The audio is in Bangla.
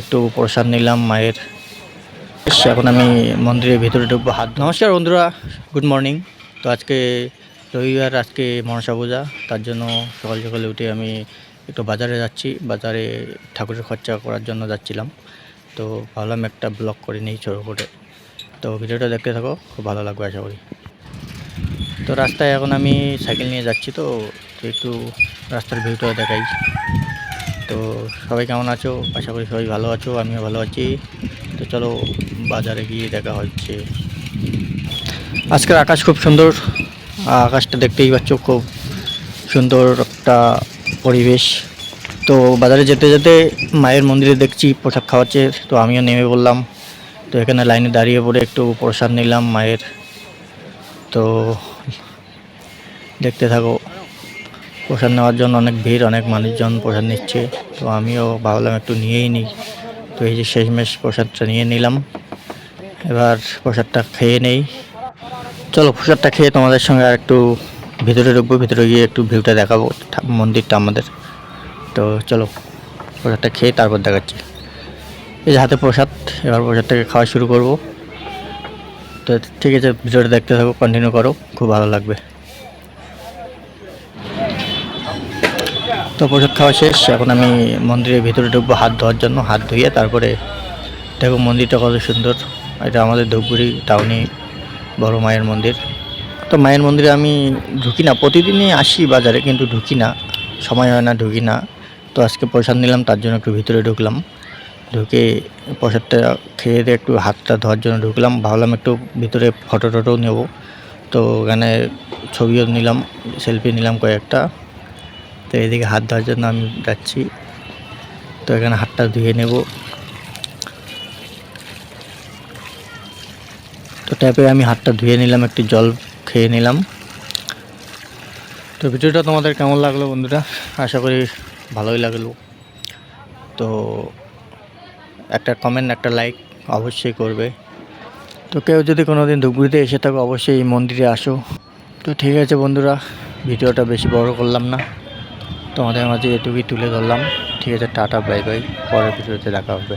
একটু প্রসাদ নিলাম মায়ের। এখন আমি মন্দিরের ভিতরে ঢুকবো। হাত নমস্কার বন্ধুরা, গুড মর্নিং। তো আজকে রবিবার, আজকে মনসা পূজা। তার জন্য সকাল সকালে উঠে আমি একটু বাজারে যাচ্ছি। বাজারে ঠাকুরের খরচা করার জন্য যাচ্ছিলাম। তো ভাবলাম একটা ব্লগ করে নিই ছোটো করে। তো ভিডিওটা দেখতে থাকো, খুব ভালো লাগবে আশা করি। তো রাস্তায় এখন আমি সাইকেল নিয়ে যাচ্ছি। তো একটু রাস্তার ভিউটা দেখাই। তো সবাই কেমন আছো? আশা করি সবাই ভালো আছো, আমিও ভালো আছি। তো চলো বাজারে গিয়ে দেখা হচ্ছে। আজকের আকাশ খুব সুন্দর আকাশটা দেখতেই পাচ্ছ খুব সুন্দর একটা পরিবেশ। তো বাজারে যেতে যেতে মায়ের মন্দিরে দেখছি প্রসাদ খাওয়াচ্ছে, তো আমিও নেমে বললাম তো এখানে লাইনে দাঁড়িয়ে পড়ে একটু প্রসাদ নিলাম মায়ের। তো দেখতে থাকো। প্রসাদ নেওয়ার জন্য অনেক ভিড়, অনেক মানুষজন প্রসাদ নিচ্ছে। তো আমিও ভাবলাম একটু নিয়েই নিই। তো এই যে শেষমেশ প্রসাদটা নিয়ে নিলাম। এবার প্রসাদটা খেয়ে নেই। চলো প্রসাদটা খেয়ে তোমাদের সঙ্গে আর একটু ভিতরে ঢুকবো, ভিতরে গিয়ে একটু ভিউটা দেখাবো মন্দিরটা আমাদের। তো চলো প্রসাদটা খেয়ে তারপর দেখাচ্ছি। এই যে হাতে প্রসাদ, এবার প্রসাদটাকে খাওয়া শুরু করব। তো ঠিক আছে ভিডিওটা দেখতে থাকো কন্টিনিউ করো, খুব ভালো লাগবে। তো প্রসাদ খাওয়া শেষ। এখন আমি মন্দিরের ভিতরে ঢুকবো, হাত ধোয়ার জন্য, হাত ধুয়ে তারপরে দেখো মন্দিরটা কত সুন্দর। এটা আমাদের ধূপগুড়ি টাউনে বড় মায়ের মন্দির। তো মায়ের মন্দিরে আমি ঢুকি না, প্রতিদিনই আসি বাজারে কিন্তু ঢুকি না, সময় হয় না, ঢুকি না। তো আজকে প্রসাদ নিলাম, তার জন্য একটু ভিতরে ঢুকলাম। ঢুকে প্রসাদটা খেয়ে দিয়ে একটু হাতটা ধোয়ার জন্য ঢুকলাম, ভাবলাম একটু ভিতরে ফটো টটোও নেব। তো ওখানে ছবিও নিলাম, সেলফি নিলাম কয়েকটা। এদিকে হাত ধোয়ার জন্য আমি যাচ্ছি। তো এখানে হাতটা ধুয়ে নেব। তো ট্যাপে আমি হাতটা ধুয়ে নিলাম, একটু জল খেয়ে নিলাম। তো ভিডিওটা তোমাদের কেমন লাগল বন্ধুরা? আশা করি ভালোই লাগল। তো একটা কমেন্ট একটা লাইক অবশ্যই করবে। তো কেউ যদি কোনো দিন ধুপগুড়িতে এসে থাকো, অবশ্যই এই মন্দিরে আসো। তো ঠিক আছে বন্ধুরা, ভিডিওটা বেশি বড় করলাম না। তোমাদের মাঝে এটুকুই তুলে ধরলাম। ঠিক আছে টাটা বাই বাই পরের ভিডিওতে দেখা হবে।